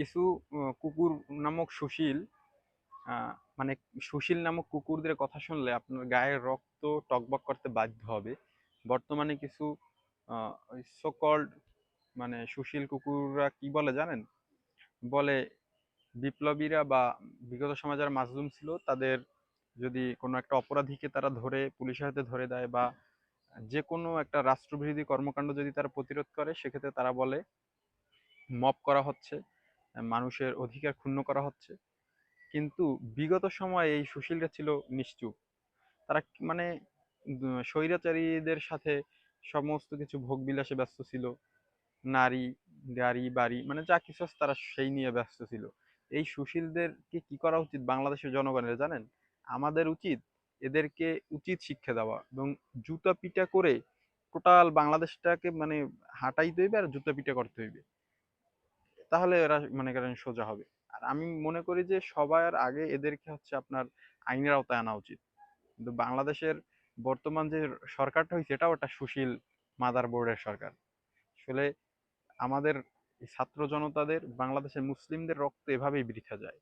কিছু কুকুর নামক সুশীল মানে সুশীল নামক কুকুরদের কথা শুনলে আপনার গায়ের রক্ত টকবক করতে বাধ্য হবে। বর্তমানে কিছু সকল্ড মানে সুশীল কুকুররা কি বলে জানেন? বলে বিপ্লবীরা বা বিগত সমাজের মাজলুম ছিল, তাদের যদি কোনো একটা অপরাধীকে তারা ধরে, পুলিশের হাতে ধরে দেয় বা যে কোনো একটা রাষ্ট্রবিরোধী কর্মকাণ্ড যদি তারা প্রতিরোধ করে, সেক্ষেত্রে তারা বলে মপ করা হচ্ছে। মানুষের অধিকার ক্ষুণ্ণ করা হচ্ছে। কিন্তু বিগত সময়ে এই সুশীলরা ছিল নিশ্চুপ। তারা মানে স্বৈরাচারীদের সাথে সমস্ত কিছু ভোগবিলাসে ব্যস্ত ছিল। নারী, গাড়ি, বাড়ি মানে যা কিছু তারা সেই নিয়ে ব্যস্ত ছিল। এই সুশীলদেরকে কি করা উচিত বাংলাদেশের জনগণের জানেন? আমাদের উচিত এদেরকে উচিত শিক্ষা দেওয়া এবং জুতা পিটা করে টোটাল বাংলাদেশটাকে মানে হাঁটাইতে হইবে আর জুতা পিটা করতে হইবে। তাহলে এরা মনে করেন সোজা হবে। আর আমি মনে করি যে সবার আগে এদেরকে হচ্ছে আপনার আইনের আওতায় আনা উচিত। কিন্তু বাংলাদেশের বর্তমান যে সরকারটা হয়েছে, এটাও একটা সুশীল মাদার বোর্ডের সরকার। আসলে আমাদের ছাত্র জনতাদের, বাংলাদেশের মুসলিমদের রক্ত এভাবেই বৃথা যায়।